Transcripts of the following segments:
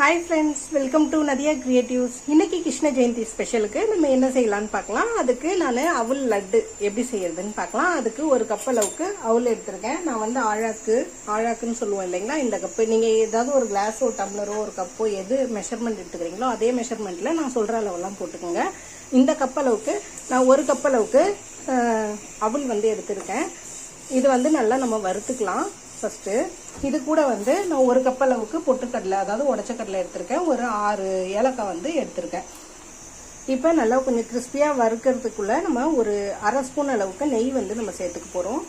Hi friends welcome to Nadiya creatives இன்னைக்கு கிருஷ்ண ஜெயந்தி ஸ்பெஷலுக்கு நம்ம என்ன செய்யலாம்னு பார்க்கலாம். அதுக்கு நான் அவுல் லட்டு எப்படி செய்யறதுன்னு பார்க்கலாம். அதுக்கு ஒரு கப் அளவுக்கு அவுல் எடுத்திருக்கேன். நான் வந்து ஆழாக்கு ஆழாக்குன்னு சொல்லுவோம் இல்லைங்களா? இந்த கப்பு நீங்கள் ஏதாவது ஒரு கிளாஸோ டம்ளரோ ஒரு கப்போ எது மெஷர்மெண்ட் எடுத்துக்கிறீங்களோ அதே மெஷர்மெண்ட்டில் நான் சொல்கிற அளவெல்லாம் போட்டுக்கோங்க. இந்த கப் அளவுக்கு நான் ஒரு கப் அளவுக்கு அவுல் வந்து எடுத்திருக்கேன். இது வந்து நல்லா நம்ம வறுத்துக்கலாம். ஃபஸ்ட்டு இது கூட வந்து நான் ஒரு கப் அளவுக்கு பொட்டுக்கடலை அதாவது உடச்ச கடலை எடுத்திருக்கேன். ஒரு ஆறு ஏலக்காய் வந்து எடுத்திருக்கேன். இப்போ நல்லா கொஞ்சம் கிறிஸ்பியாக வறுக்கிறதுக்குள்ளே நம்ம ஒரு அரை ஸ்பூன் அளவுக்கு நெய் வந்து நம்ம சேர்த்துக்க போகிறோம்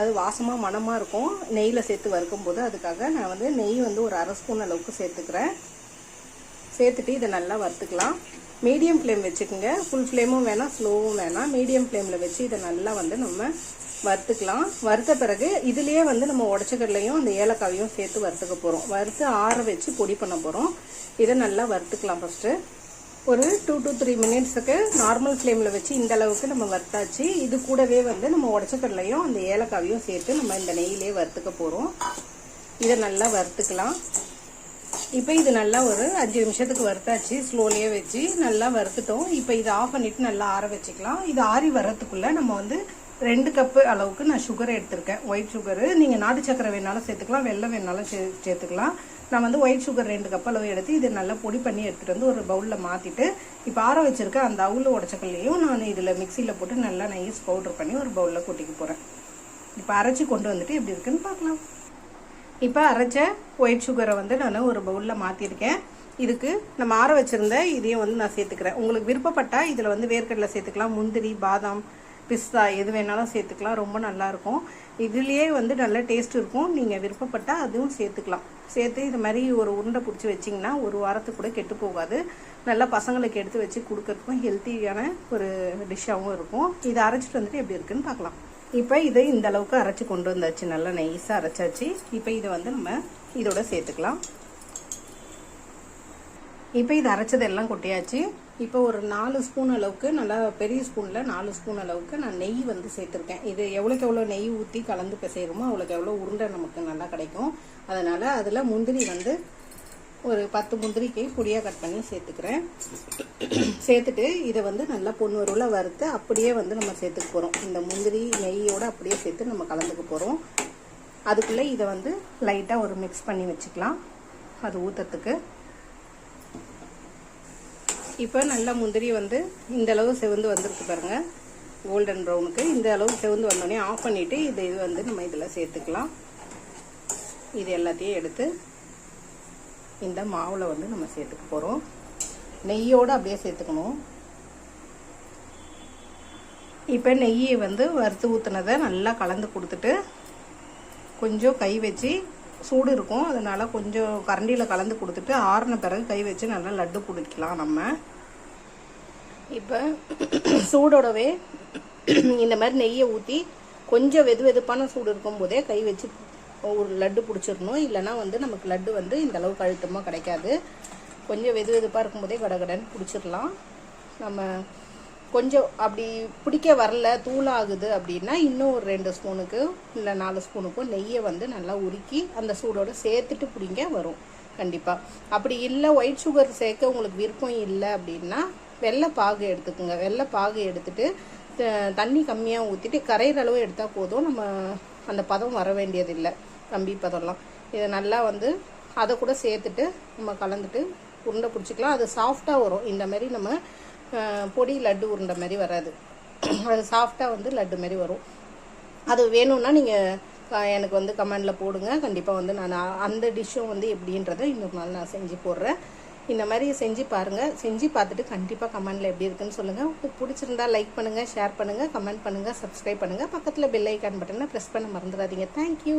அது வாசமாக மணமாக இருக்கும். நெய்யில் சேர்த்து வறுக்கும் போது அதுக்காக நான் வந்து நெய் வந்து ஒரு அரை ஸ்பூன் அளவுக்கு சேர்த்துக்கிறேன். சேர்த்துட்டு இதை நல்லா வறுத்துக்கலாம். மீடியம் ஃப்ளேம் வச்சுக்கோங்க. ஃபுல் ஃப்ளேமும் வேணாம் ஸ்லோவும் வேணாம். மீடியம் ஃப்ளேமில் வச்சு இதை நல்லா வந்து நம்ம வறுத்துக்கலாம். வறுத்த பிறகு இதுலேயே வந்து நம்ம உடச்சக்கடலையும் அந்த ஏலக்காயும் சேர்த்து வறுத்துக்க போகிறோம் வறுத்து ஆற வச்சு பொடி பண்ண போகிறோம் இதை நல்லா வறுத்துக்கலாம் ஃபஸ்ட்டு ஒரு டூ டு த்ரீ மினிட்ஸுக்கு நார்மல் ஃப்ளேமில் வச்சு இந்த அளவுக்கு நம்ம வறுத்தாச்சு. இது கூடவே வந்து நம்ம உடச்சக்கடலையும் அந்த ஏலக்காவையும் சேர்த்து நம்ம இந்த நெய்யிலே வறுத்துக்க போகிறோம் இதை நல்லா வறுத்துக்கலாம். இப்போ இது நல்லா ஒரு அஞ்சு நிமிஷத்துக்கு வறுத்தாச்சு. ஸ்லோலியே வச்சு நல்லா வறுத்துட்டோம். இப்போ இதை ஆஃப் பண்ணிவிட்டு நல்லா ஆற வச்சுக்கலாம். இது ஆறி வர்றதுக்குள்ளே நம்ம வந்து ரெண்டு கப்பு அளவுக்கு நான் சுகர் எடுத்திருக்கேன். ஒயிட் சுகரு நீங்கள் நாட்டு சக்கரை வேணாலும் சேர்த்துக்கலாம் வெள்ளம் வேணாலும் சே சேர்த்துக்கலாம். நான் வந்து ஒயிட் சுகர் ரெண்டு கப் அளவு எடுத்து இதை நல்லா பொடி பண்ணி எடுத்துகிட்டு வந்து ஒரு பவுலில் மாற்றிட்டு இப்போ ஆற வச்சுருக்க அந்த அவுள் உடச்சக்கல்லையும் நான் இதில் மிக்சியில் போட்டு நல்லா நைஸ் பவுடர் பண்ணி ஒரு பவுலில் கொட்டிக்க போகிறேன் இப்போ அரைச்சி கொண்டு வந்துட்டு எப்படி இருக்குன்னு பார்க்கலாம். இப்போ அரைச்ச ஒயிட் சுகரை வந்து நான் ஒரு பவுலில் மாற்றிருக்கேன் இதுக்கு நம்ம ஆற வச்சுருந்த இதையும் வந்து நான் சேர்த்துக்கிறேன். உங்களுக்கு விருப்பப்பட்டால் இதில் வந்து வேர்க்கடலை சேர்த்துக்கலாம் முந்திரி பாதாம் பிஸ்தா எது வேணாலும் சேர்த்துக்கலாம். ரொம்ப நல்லாயிருக்கும். இதுலேயே வந்து நல்ல டேஸ்ட் இருக்கும். நீங்கள் விருப்பப்பட்டால் அதுவும் சேர்த்துக்கலாம். சேர்த்து இது மாதிரி ஒரு உருண்டை பிடிச்சி வச்சிங்கன்னா ஒரு வாரத்துக்கு கூட கெட்டு போகாது. நல்லா பசங்களுக்கு எடுத்து வச்சு கொடுக்கறதுக்கும் ஹெல்த்தியான ஒரு டிஷ்ஷாகவும் இருக்கும். இதை அரைச்சிட்டு வந்துட்டு எப்படி இருக்குன்னு பார்க்கலாம். இப்போ இதை இந்த அளவுக்கு அரைச்சி கொண்டு வந்தாச்சு. நல்லா நைஸாக அரைச்சாச்சு. இப்போ இதை வந்து நம்ம இதோட சேர்த்துக்கலாம். இப்போ இது அரைச்சதெல்லாம் கொட்டியாச்சு. இப்போ ஒரு நாலு ஸ்பூன் அளவுக்கு நல்லா பெரிய ஸ்பூனில் நாலு ஸ்பூன் அளவுக்கு நான் நெய் வந்து சேர்த்துருக்கேன். இது எவ்வளோக்கு எவ்வளோ நெய் ஊற்றி கலந்து பிசைகிறோமோ அவ்வளோக்கு எவ்வளோ உருண்டை நமக்கு நல்லா கிடைக்கும். அதனால் அதில் முந்திரி வந்து ஒரு பத்து முந்திரிக்கு பொடியாக கட் பண்ணி சேர்த்துக்கிறேன். சேர்த்துட்டு இதை வந்து நல்லா பொன்னுருவில் வறுத்து அப்படியே வந்து நம்ம சேர்த்துக்க போகிறோம் இந்த முந்திரி நெய்யோடு அப்படியே சேர்த்து நம்ம கலந்துக்க போகிறோம் அதுக்குள்ளே இதை வந்து லைட்டாக ஒரு மிக்ஸ் பண்ணி வச்சுக்கலாம். அது ஊற்றுறதுக்கு இப்போ நல்லா முந்திரி வந்து இந்த அளவு செவந்து வந்திருக்கு பாருங்க. கோல்டன் ப்ரௌனுக்கு இந்த அளவு செவந்து வந்தோடனே ஆஃப் பண்ணிவிட்டு இது இது வந்து நம்ம இதில் சேர்த்துக்கலாம். இது எல்லாத்தையும் எடுத்து இந்த மாவில் வந்து நம்ம சேர்த்துக்க போகிறோம் நெய்யோடு அப்படியே சேர்த்துக்கணும். இப்போ நெய்யை வந்து வறுத்து ஊற்றுனதை நல்லா கலந்து கொடுத்துட்டு கொஞ்சம் கை வச்சு சூடு இருக்கும். அதனால் கொஞ்சம் கரண்டியில் கலந்து கொடுத்துட்டு ஆறின பிறகு கை வச்சு நல்லா லட்டு பிடிக்கலாம் நம்ம. இப்போ சூடோடவே இந்த மாதிரி நெய்யை ஊற்றி கொஞ்சம் வெது வெதுப்பான சூடு இருக்கும் போதே கை வச்சு ஒரு லட்டு பிடிச்சிடணும். இல்லைன்னா வந்து நமக்கு லட்டு வந்து இந்த அளவுக்கு அழுத்தமாக கிடைக்காது. கொஞ்சம் வெது வெதுப்பாக இருக்கும்போதே கடகடன்னு பிடிச்சிடலாம். நம்ம கொஞ்சம் அப்படி பிடிக்க வரல தூளாகுது அப்படின்னா இன்னும் ஒரு ரெண்டு ஸ்பூனுக்கு இல்லை நாலு ஸ்பூனுக்கும் நெய்யை வந்து நல்லா உருக்கி அந்த சூடோடு சேர்த்துட்டு பிடிங்க வரும். கண்டிப்பாக அப்படி இல்லை ஒயிட் சுகர் சேர்க்க உங்களுக்கு விருப்பம் இல்லை அப்படின்னா வெள்ளை பாகு எடுத்துக்கோங்க. வெள்ளை பாகு எடுத்துட்டு த- தண்ணி கம்மியாக ஊற்றிட்டு கரையிற அளவு எடுத்தால் போதும். நம்ம அந்த பதம் வர வேண்டியதில்லை. கம்பி பதம்லாம். இதை நல்லா வந்து அதை கூட சேர்த்துட்டு நம்ம கலந்துட்டு உருண்டை பிடிச்சிக்கலாம். அது சாஃப்டாக வரும். இந்த மாதிரி நம்ம பொடி லட்டு உருண்டை மாதிரி வராது. அது சாஃப்டாக வந்து லட்டு மாதிரி வரும். அது வேணும்னா நீங்கள் எனக்கு வந்து கமெண்டில் போடுங்க. கண்டிப்பாக வந்து நான் அந்த டிஷ்ஷும் வந்து எப்படின்றத இன்னொரு நாள் நான் செஞ்சு போடுறேன். இந்த மாதிரி செஞ்சு பாருங்கள் செஞ்சு பார்த்துட்டு கண்டிப்பாக கமெண்டில் எப்படி இருக்குன்னு சொல்லுங்கள் உங்களுக்கு பிடிச்சிருந்தா லைக் பண்ணுங்கள் ஷேர் பண்ணுங்கள் கமெண்ட் பண்ணுங்கள் சப்ஸ்கிரைப் பண்ணுங்கள் பக்கத்தில் பெல் ஐக்கான் பட்டனை ப்ரெஸ் பண்ண மறந்துடாதீங்க. தேங்க்யூ